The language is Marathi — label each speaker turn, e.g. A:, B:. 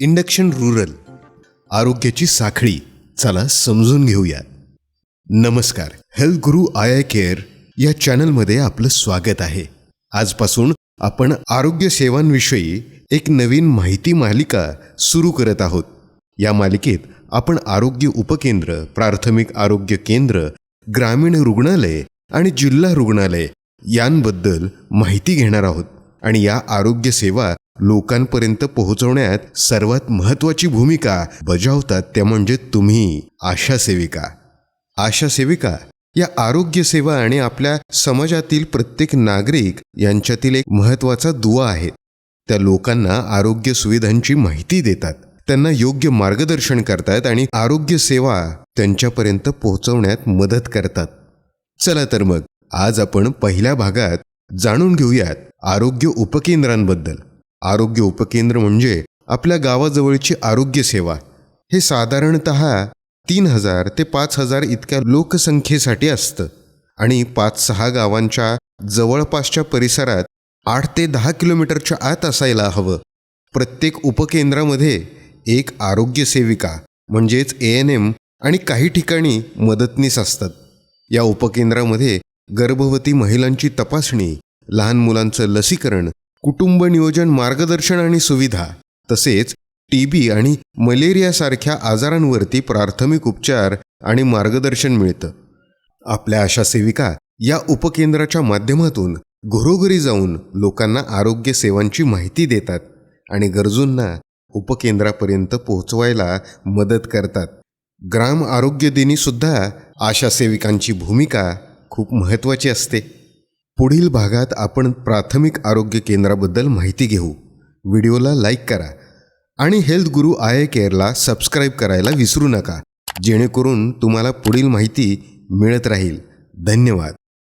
A: इंडक्शन रुरल आरोग्याची साखळी. चला समजून घेऊया. नमस्कार. Health Guru I I care या चॅनलमध्ये आपलं स्वागत आहे. आजपासून आपण आरोग्य सेवांविषयी एक नवीन माहिती मालिका सुरू करत आहोत. या मालिकेत आपण आरोग्य उपकेंद्र प्राथमिक आरोग्य केंद्र ग्रामीण रुग्णालय आणि जिल्हा रुग्णालय यांबद्दल माहिती घेणार आहोत आणि या आरोग्य सेवा लोकांपर्यंत पोहोचवण्यात सर्वात महत्त्वाची भूमिका बजावतात त्या म्हणजे तुम्ही आशा सेविका. आशा सेविका या आरोग्य सेवा आणि आपल्या समाजातील प्रत्येक नागरिक यांच्यातील एक महत्त्वाचा दुवा आहे. त्या लोकांना आरोग्य सुविधांची माहिती देतात. त्यांना योग्य मार्गदर्शन करतात आणि आरोग्य सेवा त्यांच्यापर्यंत पोहोचवण्यात मदत करतात. चला तर मग आज आपण पहिल्या भागात जाणून घेऊयात आरोग्य उपकेंद्रांबद्दल. आरोग्य उपकेंद्र म्हणजे आपल्या गावाजवळची आरोग्य सेवा हे साधारणत तीन हजार ते पाच हजार इतक्या लोकसंख्येसाठी असतं. आणि पाच सहा गावांच्या जवळपासच्या परिसरात आठ ते दहा किलोमीटरच्या आत असायला हवं. प्रत्येक उपकेंद्रामध्ये एक आरोग्य सेविका म्हणजेच ए एन एम आणि काही ठिकाणी मदतनीस असतात. या उपकेंद्रामध्ये गर्भवती महिलांची तपासणी लहान मुलांचं लसीकरण कुटुंब नियोजन मार्गदर्शन आणि सुविधा तसेच टीबी आणि मलेरियासारख्या आजारांवरती प्राथमिक उपचार आणि मार्गदर्शन मिळतं. आपल्या अशा सेविका या उपकेंद्राच्या माध्यमातून घरोघरी जाऊन लोकांना आरोग्य सेवांची माहिती देतात आणि गरजूंना उपकेंद्रापर्यंत पोहोचवायला मदत करतात. ग्राम आरोग्य दिनी सुद्धा आशा सेविकांची भूमिका खूप महत्त्वाची असते. पुढील भागात आपण प्राथमिक आरोग्य केंद्राबद्दल माहिती घेऊ. व्हिडिओला लाईक करा आणि हेल्थ गुरु आय केअरला सबस्क्राईब करायला विसरू नका जेणेकरून तुम्हाला पुढील माहिती मिळत राहील. धन्यवाद.